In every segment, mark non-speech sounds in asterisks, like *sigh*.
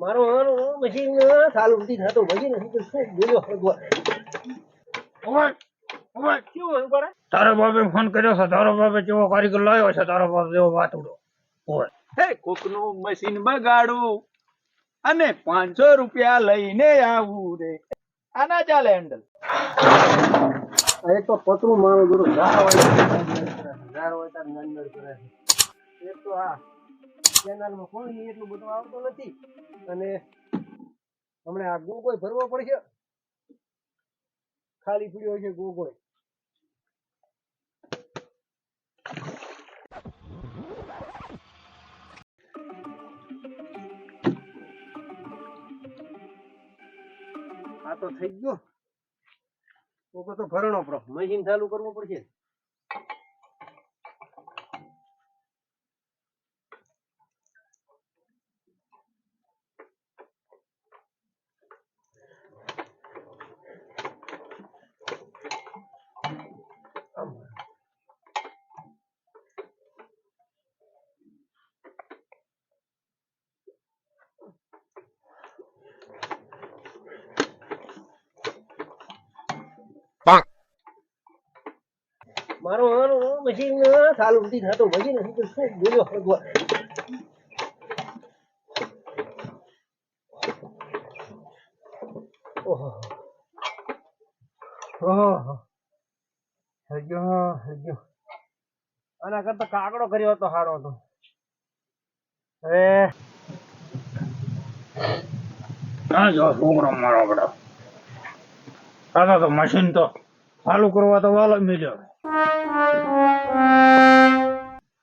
મારો મશીન સાલ નથી થતું. મશીન નથી તો શું બોલ્યો ભગવાન? ઓય ઓય શું હોય કરે તારા બાપે ફોન કર્યો છે તારો બાપે જેવો કારીગર લાવ્યો છે તારો બાપ જેવો વાતુડો. હોય હે કોકનું મશીન બગાડું અને પાંચસો રૂપિયા લઈને આવું રે. આના ચાલે હેન્ડલ એક તો પતરું મારું ગુરુ ઝાર હોય ઝાર હોય તાર નંદર કરે છે એક તો આ ચેનલમાં પાણી એટલું બધું આવતું નથી. અને હમણાં આ ગોગોય ભરવો પડશે. ખાલી પડ્યો છે ગોગોય. આ તો થઈ ગયો. તો ભરણો પડો મશીન ચાલુ કરવું પડશે મારો આના કરતા કાકડો કર્યો હતો સારો હતો હવે ક્યાં જો તો મશીન તો ચાલુ કરવા તો વાલો મિલ્યો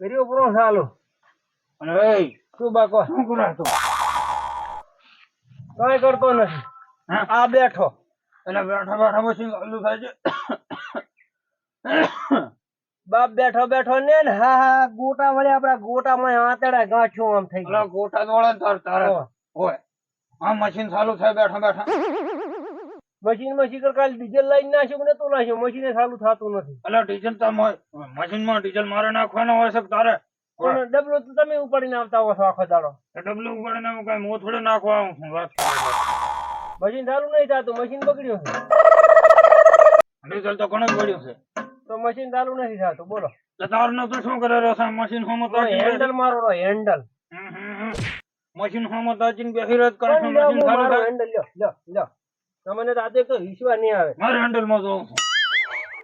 કર્યો પૂરો અને એ શું બાકો? શું કરે કઈ કરતો નથી. આ બેઠો. એટલે બેઠા બેઠા મશીન ચાલુ થાય છે. બાપ બેઠો બેઠો ને હા હા ગોટા વળે આપડા ગોટામાં આતડા ગાંઠ્યું આમ થઈ ગયું. ગોટા દોડે તાર તારે હોય આ મશીન ચાલુ થાય બેઠા બેઠા. મશીનમાં શીખર કાલ ડીઝલ લાઈન નાખ્યું ને તો નાખ્યું મશીને ચાલુ થતું નથી. એટલે ડીઝલ તો મશીનમાં ડીઝલ મારે નાખવાનો હોય છે તારે? ડબલો તો તમે ઉપાડીને આવતા હો આખો દાડો. ડબલું ઉપાડીને હું કઈ હું થોડું નાખવા. મશીન ચાલુ નહીં થતું મશીન બગડ્યું છે. ડીઝલ તો ઘણું પડ્યું છે. તો મશીન ચાલુ નથી થતું બોલો. તો તારનો તો શું કરે રસા મશીન હોમો તો હેન્ડલ મારો રહ્યો હેન્ડલ મશીન હોમો તો અચીન બેસી રહ્યો કરે છે મશીન ચાલુ થાય? હેન્ડલ લ્યો લ્યો લ્યો. તમને તો આજે તો વિશ્વાસ નહીં આવે. મારા હેન્ડલમાં તો.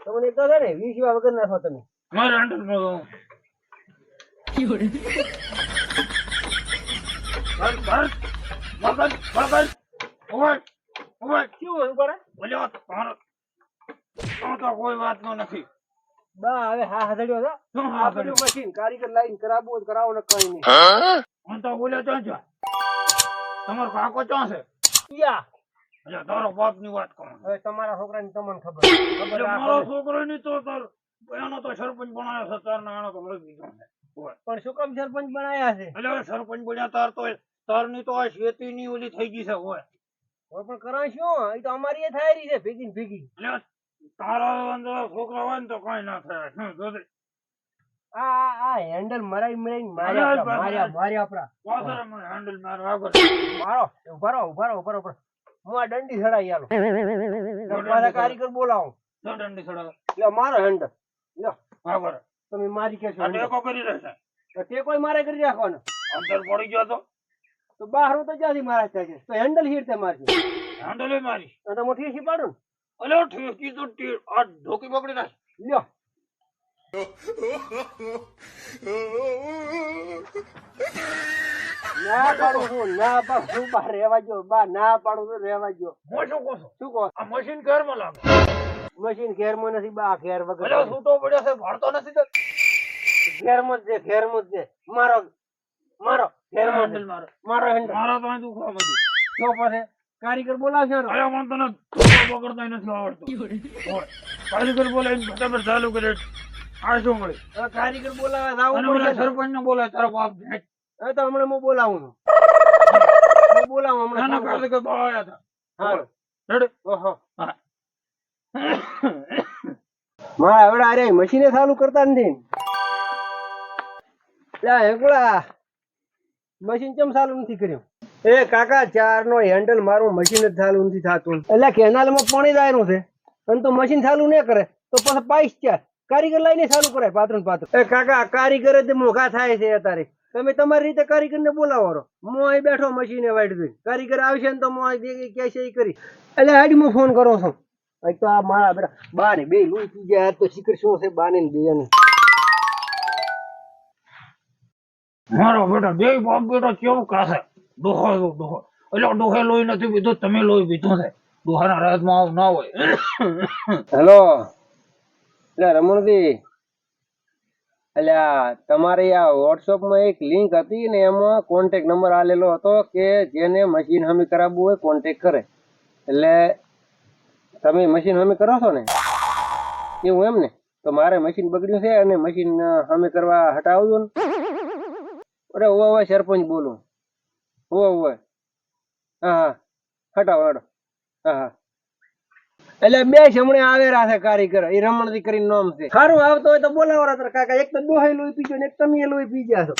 તમને એક તો છે ને વિશ્વાસ વગર નાખો તમે. મારા હેન્ડલમાં તો. તારો- તો તો કોઈ વાતનો નથી. બા હવે હા હથડ્યો છે. હા બધું મશીન કારીગર લાઈન કરાવવું કરાવો ને કઈ નહીં. હું તો બોલ્યો ચોં તમારો કાકો ચોં છે? યા. એટલે તારો બાપની વાત કહું હવે તમારા છોકરાની તમને ખબર મારો છોકરો ની તો એનો તો સરપંચ બનાવ્યો છે તાર નાનો તો મળી દીધો છે. પણ શું કામ સરપંચ બનાયા છે? એટલે સરપંચ બન્યા તાર તો તારની તો આ શેતી ની ઓલી થઈ ગઈ છે હોય પણ કરાય શું? એ તો અમારી એ થાય રહી છે ભેગી ને ભેગી. એટલે તારા છોકરા હોય ને તો કઈ ના થાય. શું જોજે. આ આ હેન્ડલ મરાઈ મરાઈ માર્યા માર્યા માર્યા આપડા હેન્ડલ મારો આગળ મારો ઊભા રહો. હું આ દંડી ચડાઈ આલો. મારા કારીગર બોલાવો. દંડી ચડાવે. લે મારો હેન્ડલ લે બરાબર. તમે મારી કેશો આ ટેકો કરી રહેશે. તે કોઈ મારે કરી રાખવાનો. અંદર પડી ગયો તો? તો બહાર તો જ્યાંથી મારા થાય છે તો હેન્ડલ હીરતે મારજો. હેન્ડલ મારી. તો મોટી પાડું અલે ઠેકી તો આ ઢોકી પકડી નાખ. લ્યો. ના પાડું છું ના પાડું છું. બા રેવા જો બા ના પાડું છું રેવા જો હું શું કહું શું કહો? આ મશીન ઘરમાં લાગે મશીન ઘેરમાં નથી બા ઘેર વગર એટલે છૂટો પડ્યો છે ભરતો નથી તો ઘેરમાં જ છે ઘેરમાં જ છે. મારો મારો ઘેરમાં હેન્ડલ છે. મારો. મારો હેન્ડલ. મારો તો દુખવા માંડ્યું. જો પાસે કારીગર બોલાવશે અરે મને તને ઢોકો પકડતાય નથી આવડતું. *laughs* કારીગર બોલે બરાબર ચાલુ કરે. આ શું મળી? હવે કારીગર બોલાવે આવું અને ઓલા પડશે ને. સરપંચ ને બોલે તારો બાપ ભેંસ. તો હમણાં હું બોલાવું છું. હું. બોલાવું નાના હમણાં કારીગર. બહુ હતા. હારું. રેડી? ઓહો. હા. મારા હવે અરે મશીને ચાલુ કરતા નથી હેકુડા મશીન કેમ ચાલુ નથી કર્યું? એ કાકા ચાર નો હેન્ડલ મારું મશીન જ ચાલુ નથી થતું. એટલે કેનાલમાં પાણી જાયનું છે. અને તો મશીન ચાલુ ન કરે તો પછી પાઈશ ચાર કારીગર લઈને ચાલુ કરાય પાત્ર પાત્ર એ કાકા કારીગર જ મોઘા થાય છે અત્યારે. તમે તમારી રીતે કારીગરને બોલાવો છો. હું અહીં બેઠો મશીને વાઈટ દઈ કારીગર આવશે ને તો હું અહીં કહે છે એ કરી. એટલે આડીમાં ફોન કરો છો. અહીં તો આ મારા બેટા બા ને બે લોહી પી ગયા. તો શીખર શું છે બા ને ને બે ને મારો બેટા બે બાપ બેટા કેવું કાશે? દોહો દોહો ડોહો. એટલે દોહે લોહી નથી પીધું તમે લોહી પીધું છે. દોહાના રાતમાં આવું ના હોય. હેલો એટલે રમણજી એટલે તમારી આ વોટ્સઅપમાં એક લિંક હતી ને એમાં કોન્ટેક નંબર આલેલો હતો કે જેને મશીન હમી કરાવવું હોય કોન્ટેક કરે. એટલે તમે મશીન હમી કરો છો ને? એવું એમ ને? તો મારે મશીન બગડ્યું છે અને મશીન હમી કરવા હટાવજો ને. અરે ઓવે ઓવે સરપંચ બોલું. ઓવે ઓવે હા હા. હટાવો, હટો. હા હા. એટલે બે જમણે આવેલા છે કારીગર એ રમણજી કરીને નામ છે. સારું આવતો હોય તો બોલાવો રાત્રે કાકા. એક તો દોહાઈ લોહી પીજો ને એક તમે લોહી પી ગયા છો.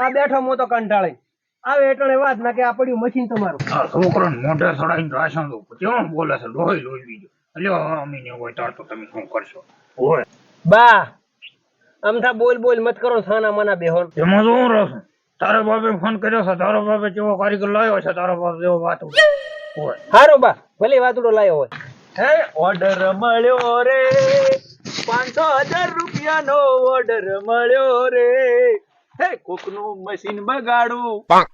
આ બેઠો મો તો કંટાળી. આવે એટલે વાત ના કે આ પડ્યું મશીન તમારું. આ છોકરાને મોઢે સડાઈને રાશન દો કેમ બોલે છે? લોહી લોહી પીજો. એટલે અમીને હોય તાર તો તમે શું કરશો? હોય. બા અમથા બોલ બોલ મત કરો સાના માના બેહોન. એમાં શું રસ તારો બાપે ફોન કર્યો છે? તારો બાપે જેવો કારીગર લાવ્યો છે? તારો બાપ જેવો વાત. હોય. સારું બા ભલે વાતડો લાયો હોય. હે ઓર્ડર મળ્યો રે. પાંચસો હજાર રૂપિયાનો ઓર્ડર મળ્યો રે. હે કોકનું મશીન બગાડું.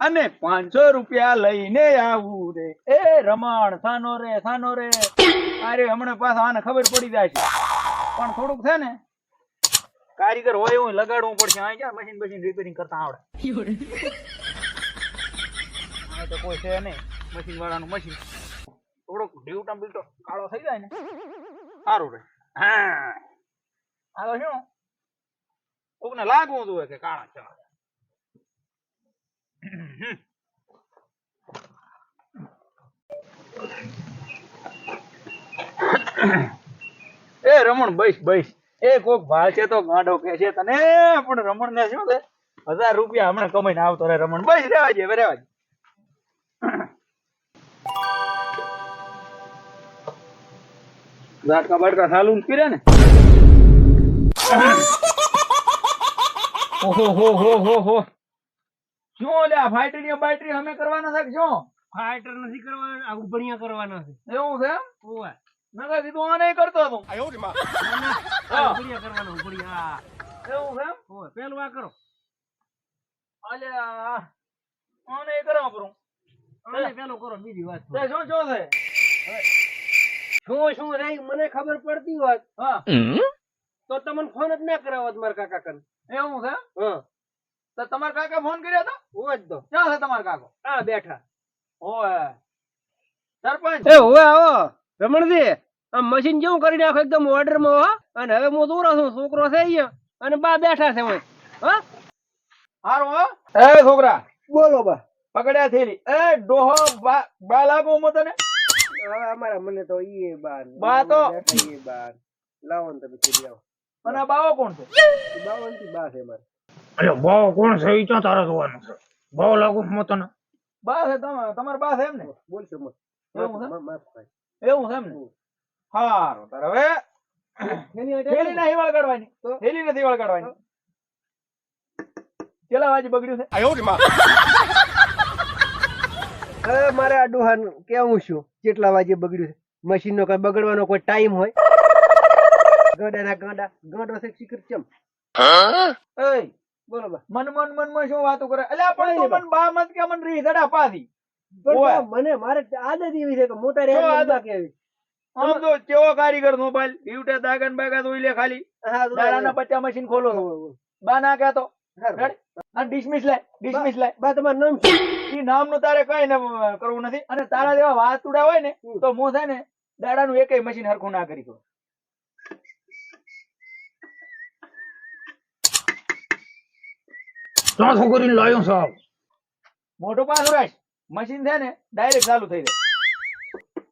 અને પાંચસો રૂપિયા લઈને આવું રે. એ રમણ સાનો રે સાનો રે. અરે હમણાં પાછા આને ખબર પડી જાય છે. પણ થોડુંક છે ને કારીગર હોય એવું લગાડવું પડશે. અહીં ક્યાં મશીન મશીન રિપેરિંગ કરતા આવડે? આ તો કોઈ છે નહીં. મશીન વાળાનું મશીન થોડોક ડીવટા બીવટો કાળો થઈ જાય ને. સારું રે. હા. આ તો શું? કોકને લાગવું જોઈએ કે કાળા છે એ રમણ બૈસ બૈસ. એ કોક છે તો ગાંડો કે છે તને? પણ રમણ ને શું છે? હજાર રૂપિયા હમણાં કમાઈને આવતો રે રમણ. બસ રેવા દે રેવા દે. ઝાટકા બાટકા ચાલુ કર્યા ને ઓહો હો હો હો હો. શું લે ફાઈટરી બાઈટરી અમે કરવાના છે કે શું ફાઈટર નથી કરવાના આ ઉભણિયા કરવાના છે. એવું છે એમ? ઓય નકર કીધું આ નહીં કરતો તું. આ હા. ઉભણિયા કરવાના ઉભણિયા એવું છે ઓય પેલું આ કરો. અલ્યા આ નહીં કરવા આને પેલું કરો બીજી વાત શું જો છે? શું શું રહી મને ખબર પડતી હોત હા. તો તમને ફોન જ ના કરાવત મારા કાકા કરે એવું છે? તો તમારા કાકા ફોન કર્યો હતો? હોય જ તો. ક્યાં છે તમારા કાકો? હા બેઠા. ઓય સરપંચ? એ હવે આવો. રમણજી આ મશીન જેવું કરી નાખો? એકદમ ઓર્ડરમાં હો. અને હવે હું દૂર છું છોકરો છે અહીંયા. અને બા બેઠા છે હોય હા. હારું હો. એ છોકરા બોલો બા. પકડ્યા થેલી એ ડોહો બા બા લાગો મો તને? હવે અમારા મને તો ઈ બા બા તો- ઈ બા લાવો ને તમે ચીલી આવો અને આ બાવો કોણ છે? બાવન બા છે મારે. એટલે ભાવ કોણ છે? એ ક્યાં તારે જોવાનું છે? ભાવ લાગુ હું તને બા છે તમારા તમારા બા છે એમ ને બોલશો મત. એવું છે? મા- એમ ને હારું તાર હવે થેલી નહીં વળગાડવાની થેલી નથી વળગાડવાની કેટલા વાગે બગડ્યું છે? *laughs* હવે મારે આ ડોહાન કેવું છું કેટલા વાગે બગડ્યું છે. મશીનનો કઈ બગડવાનો કોઈ ટાઈમ હોય? ગાડાના ગાડા ગાંડો છે શીખર ચમ એય બોલો બા. મન મન મનમાં શું વાતો કરે? અલ્યા પણ તું મન બા મત કે મન રી જડા પાધી મને મારે આદત એવી છે કે મોટા રે કેવી આમ તો કેવો કારીગર મોબાઈલ? યુટે દાગન બાગા તો લે ખાલી. હા દાડાના પચ્ચા મશીન ખોલો. બા ના કહેતો. ડિસમિસ લે ડિસમિસ લે. બા તમારું નામ શું? ઈ નામનું તારે કઈ કરવું નથી. અને તારા જેવા વાતુડા હોય ને તો હું છે ને દાડાનું એકેય મશીન હરખું ના કરી સાહેબ મોટું પાછું રાખ. મશીન છે ને ડાયરેક્ટ ચાલુ થઈ જાય.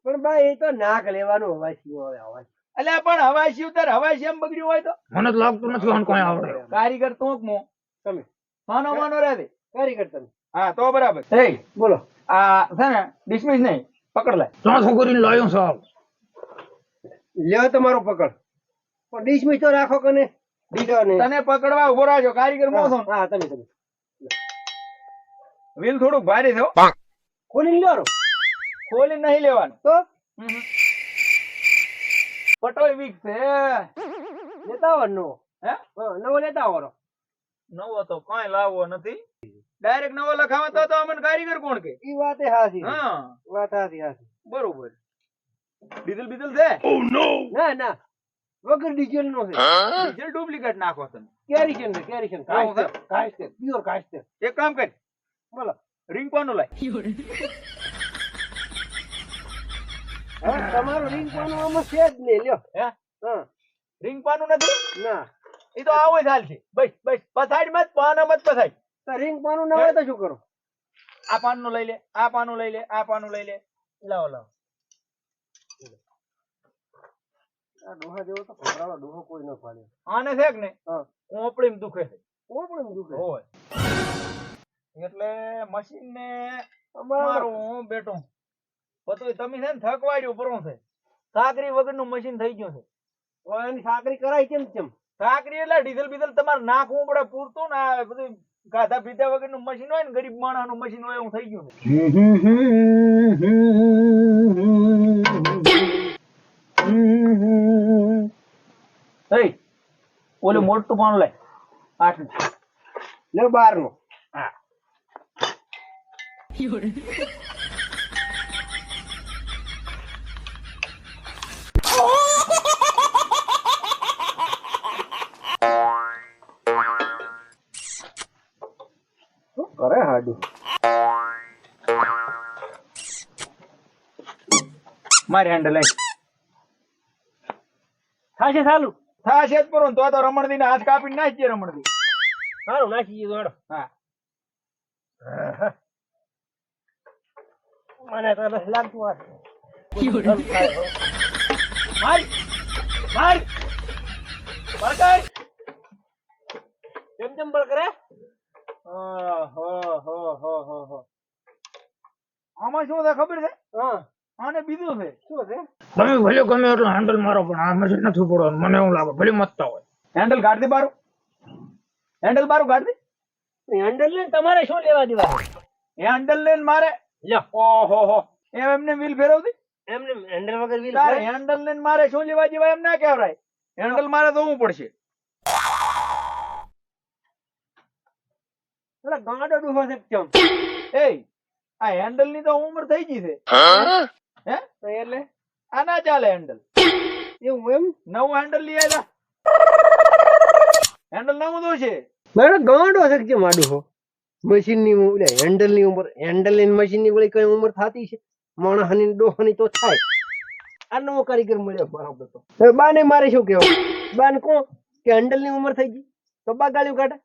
પણ ભાઈ એ તો નાક લેવાનું અવાજ શું આવે અવાજ એટલે પણ હવાઈ શિવ તાર હવાઈ શેમ બગડ્યું હોય તો? મને તો લાગતું નથી આને કોઈ આવડે. કારીગર તો મો તમે. માનો માનો રહે દે કારીગર તમે. હા તો બરાબર. એ બોલો. આ છે ને ડિસમિસ નહીં પકડ લે. ત્રણ કરીને લાયો સાહેબ લ્યો તમારો પકડ. પણ ડિસમિસ તો રાખો કને? દીધો ને. તને પકડવા ઊભો રાજો કારીગર મોસો હા તમે તમે. વ્હીલ થોડુંક ભારે થયો ખોલી ખોલીને લ્યો રો. ખોલી નહીં લેવાનું. તો? પટોય વીક છે લેતા આવો નવો. હે નવો લેતા આવો રો. નવો તો કઈ લાવવો નથી. ડાયરેક્ટ નવો લખાવા તો તો અમને કારીગર કોણ કે? ઈ વાત એ હાચી હા. વાત હાચી હાચી. બરોબર. ડીઝલ બીઝલ છે? ના ના. વગર ડીઝલ નો છે. ડીઝલ ડુપ્લિકેટ નાખો તમે. કેરીશન છે કેરીશન કાસ્ટર કાશ પ્યોર કાસ્ટર એક કામ કર. બોલો. રિંગ કોનું લાય? હા તમારું રિંગ કોનું આમાં છે જ નહીં લ્યો. હે? હા. રિંગ પાનું નથી? ના. એ તો આવો જ હાલ છે બસ બસ પથાડ મત પાના મત પથાડ રિંગ પાનું ના હોય તો શું કરો? આ પાનનું લઈ લે આ પાનું લઈ લે આ પાનું લઈ લે. લાવો લાવો. ડોહા જેવો તો ભમરાળો ડોહો કોઈ ન પાડે આને છે કે ને હા. દુખે છે. ઓ દુખે હોય. એટલે મશીન ને અમારા હું બેઠો. બધું તમે છે ને થકવાડ્યું પરું છે. સાકરી વગરનું મશીન થઈ ગયું છે. એની સાકરી કરાય કેમ કેમ? સાકરી એટલે ડીઝલ બીઝલ તમારે નાખવું પડે પૂરતું ને આ બધું ગાધા પીધા વગરનું મશીન હોય ને ગરીબ માણસનું મશીન હોય એવું થઈ ગયું ઓલું મોટું પાનું લે આઠ લે બારનું હા કરે મારે હેન્ડલ લઈ. થાશે ચાલુ થાશે જ પરો તો તો રમણદી ને હાથ કાપી નાખીએ રમણદી. સારું નાખી દીધો હેડો હા. મને તો લાગતું આ. મારી મારી. પકડ કેમ કેમ બળ કરે ઓહો હો હો હો હો આમાં શું થાય ખબર છે? હા. આને બીજું છે. શું છે? તમે ભલે ગમે એટલો હેન્ડલ મારો પણ આ મેસેજ નથી પડવાનું મને એવું લાગે ભલે મતતા હોય. હેન્ડલ કાઢ દે બારું? હેન્ડલ બારું કાઢ દે હેન્ડલ લઈને તમારે શું લેવા દેવા? એ હેન્ડલ લઈને મારે? લ્યો ઓહો હો. એમ એમને વ્હીલ ફેરવતી? એમને હેન્ડલ વગર વ્હીલ હેન્ડલ લઈને મારે શું લેવા જેવા એમ ના કહેવાય. હેન્ડલ મારે ધોવું પડશે. પેલા ગાંડો ડૂહો છે ચમ એ આ હેન્ડલની તો ઉંમર થઈ ગઈ છે. હે? તો એટલે આ ના ચાલે હેન્ડલ એવું એમ? નવું હેન્ડલ લઈ આવ્યા હેન્ડલ નવું તો છે. મેડમ ગાંડો છે કે માડું હો મશીનની ઉમર હેન્ડલની ઉંમર હેન્ડલની મશીનની વળી કઈ ઉંમર થતી છે? માણસની ની ડોહાની તો થાય. આ નવો કારીગર મળ્યો બરાબર તો. હવે બાને મારે શું કેવું બાને કહો કે હેન્ડલની ઉંમર થઈ ગઈ? તો બા ગાળ્યું કાઢે.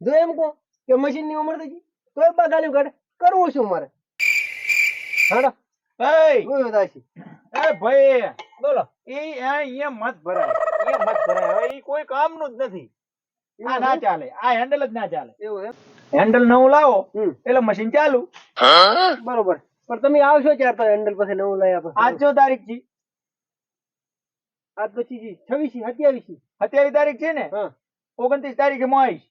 જો એમ કહો કે મશીનની ઉંમર થઈ તો એ બા ગાળ્યું કાઢે. કરવું શું મારે? હાડો. એ જોયું દાસી એ ભાઈ બોલો. એ અહીંયા મત ભરાય. એ મત ભરાય. હવે એ કોઈ કામનું જ નથી. આ ના ચાલે. આ હેન્ડલ જ ના ચાલે. એવું હેન્ડલ નવું લાવો એટલે મશીન ચાલુ. બરોબર. પણ તમે આવશો ચાર તો હેન્ડલ પછી નવું લઈ આપો. આજ જો તારીખ છે. આજ પછી છવ્વીસી સત્યાવીસી. સત્યાવીસ તારીખ છે ને? ઓગણત્રીસ તારીખે હું આવીશ.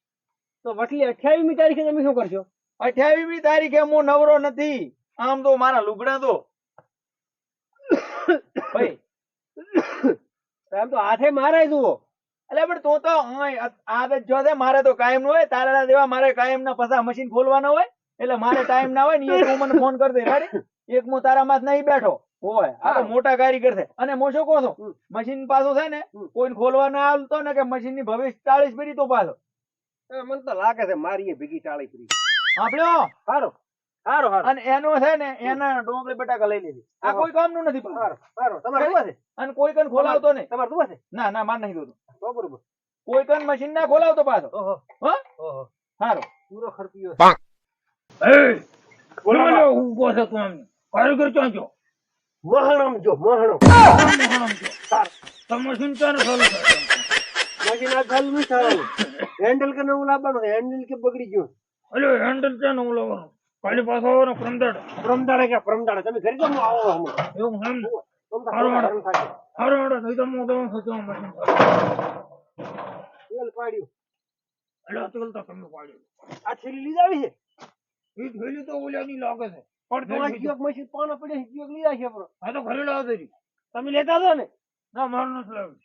તો વટલી અઠ્યાવીસમી તારીખે તમે શું કરશો? અઠ્યાવીસમી તારીખે હું નવરો નથી. આમ તો મારા લુગડા તો. ભાઈ આમ તો હાથે મારાય જુઓ. એટલે પણ તો તો આદત જો છે મારે તો કાયમનું હોય. તારા દેવા મારે કાયમ ના પસા મશીન ખોલવાના હોય. એટલે મારે ટાઈમ ના હોય ને એક તું મને ફોન કરી દે રેડી એક હું તારા માં નહીં બેઠો. હોય. આ તો મોટા કારીગર છે. અને મો શું કહો છો? મશીન પાછો છે ને. કોઈને ખોલવા ના આવતો ને કે મશીનની ભવિષ્ય ચાલીસ પેઢી તો પાછો. મને તો લાગે છે મારી ભીગી ચાળી કરી સાંભળ્યો? સારો સારો સારો અને એનો છે ને એના ડોંગળી બટાકા લઈ લીધી. આ કોઈ કામનું નથી પણ. સારો સારો તમારે શું છે? અને કોઈ કન ખોલાવતો નહીં. તમારે શું છે? ના ના માર નહીં દોતું તો બરોબર. કોઈ કન મશીન ના ખોલાવતો પાછો. ઓહો. હા? ઓહો. સારું પૂરો ખર્ચિયો એ બોલો ઊભો છે તું એમ. કારીગર ક્યાં ગયો? મહણમ જો મહણમ. તો મશીન ક્યારે ચાલુ થાય મશીન આ ચાલુ નહીં થવાનું હેન્ડલ કે નવું લાવવાનું? હેન્ડલ કે બગડી ગયું? અલ્યો હેન્ડલ છે ને હું લાવવાનું? કાલે પાછો આવવાનો પ્રમદાડ પ્રમદાડ કે પ્રમદાડ તમે ઘરે કેમ આવો હમણાં? એવું હમ હારું, હારું. હારું હારું નહીં તો હું દવા સચવા મશીન તેલ પાડ્યું. અલ્યો તેલ તો તમે પાડ્યું. આ છેલી લીધા આવી છે? ઈ થેલી તો ઓલાની લાગે છે. પણ તો આ મશીન પાના પડે છે લીધા છે પણ આ તો ઘરે લાવો તમે લેતા હતા ને? ના મારું નથી લાવ્યું